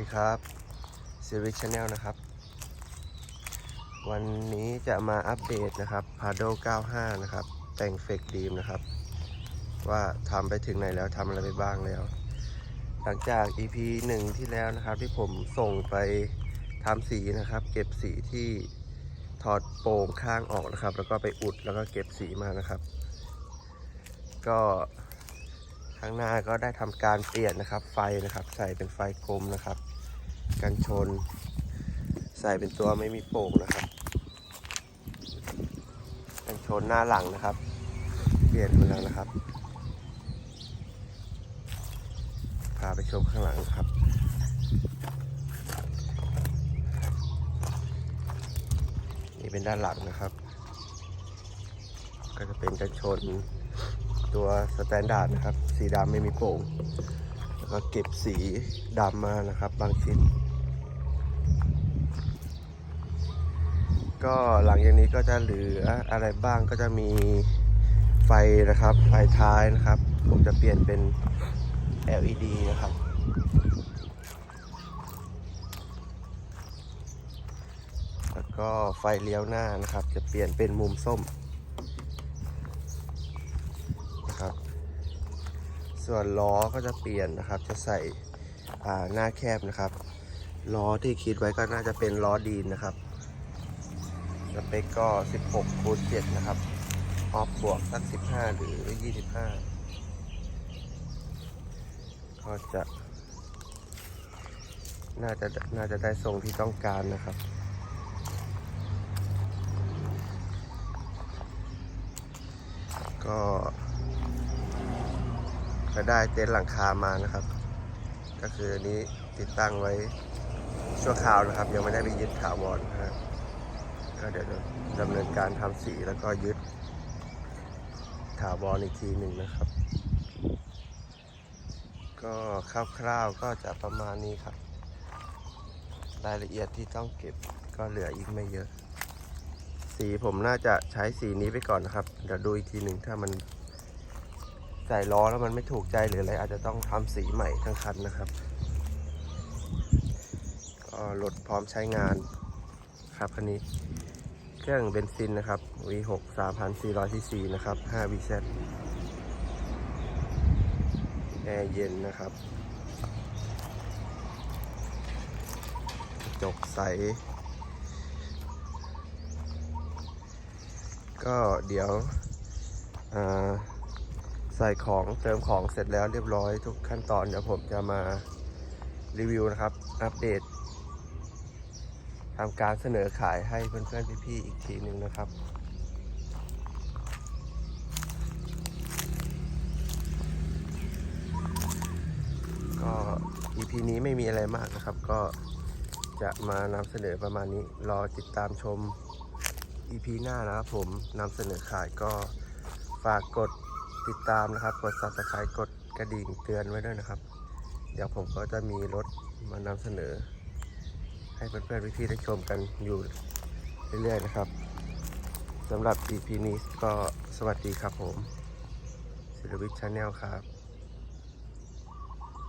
ดีครับซีรีส์ชาแนลนะครับ วันนี้จะมาอัปเดตนะครับพาโด95 นะครับ แต่งเฟกดีมนะครับ ว่าทำไปถึงไหนแล้วทำอะไรไปบ้างแล้ว หลังจาก EP 1 ที่แล้วนะครับ ที่ผมส่งไปทำสีนะครับ เก็บสีที่ถอดโป่งข้างออกนะครับ แล้วก็ไปอุดแล้วก็เก็บสีมานะครับ ก็ข้างหน้าก็ได้ทำการเปลี่ยนนะครับ ไฟนะครับ ใส่เป็นไฟกลมนะครับ กันชน ใส่เป็นตัวไม่มีโป่งนะครับ กันชนหน้าหลังนะครับ เปลี่ยนไปแล้วนะครับ พาไปชมข้างหลังครับนี่เป็นด้านหลังนะครับ ก็จะเป็นกันชนตัวสแตนดาร์ดนะครับ สีดำไม่มีโป่ง แล้วก็เก็บสีดำมานะครับ บางชิ้น ก็หลังจากนี้ก็จะเหลืออะไรบ้างก็จะมีไฟนะครับ ไฟท้ายนะครับ ผมจะเปลี่ยนเป็น LED นะครับแล้วก็ไฟเลี้ยวหน้านะครับ จะเปลี่ยนเป็นมุมส้มนะครับ ส่วนล้อก็จะเปลี่ยนนะครับ จะใส่หน้าแคบนะครับ ล้อที่คิดไว้ก็น่าจะเป็นล้อดีนนะครับ เปคก็ 16คูณ7นะครับ ออฟบวกสัก 15 หรือ 25 ก็จะ น่าจะน่าจะได้ทรงที่ต้องการนะครับก็ก็ได้เต็นท์หลังคามานะครับ ก็คืออันนี้ติดตั้งไว้ชั่วคราวนะครับ ยังไม่ได้ไปยึดถาวรนะครับ ก็เดี๋ยวจะดำเนินการทำสีแล้วก็ยึดถาวรอีกทีหนึ่งนะครับ ก็คร่าวๆก็จะประมาณนี้ครับ รายละเอียดที่ต้องเก็บก็เหลืออีกไม่เยอะ สีผมน่าจะใช้สีนี้ไปก่อนนะครับ เดี๋ยวดูอีกทีหนึ่งถ้ามันใส่ล้อแล้วมันไม่ถูกใจหรืออะไรอาจจะต้องทำสีใหม่ทั้งคันนะครับ ก็รถพร้อมใช้งานครับคันนี้ เครื่องเบนซินนะครับ V6 3,400 cc นะครับ 5VZ แอร์เย็นนะครับกระจกใส ก็เดี๋ยวใส่ของเติมของเสร็จแล้วเรียบร้อยทุกขั้นตอนเดี๋ยวผมจะมารีวิวนะครับ อัปเดต ทำการเสนอขายให้เพื่อนๆพี่ๆอีกทีหนึ่งนะครับ ก็ EP นี้ไม่มีอะไรมากนะครับ ก็จะมานำเสนอประมาณนี้ รอติดตามชม EP หน้านะครับผมนำเสนอขายก็ฝากกดติดตามนะครับ กด subscribe กดกระดิ่งเตือนไว้ด้วยนะครับ เดี๋ยวผมก็จะมีรถมานำเสนอ ให้เพื่อนๆพี่ๆได้ชมกันอยู่เรื่อยๆนะครับสำหรับ EP นี้ก็สวัสดีครับผมศิลวิทย์ชาแนลครับ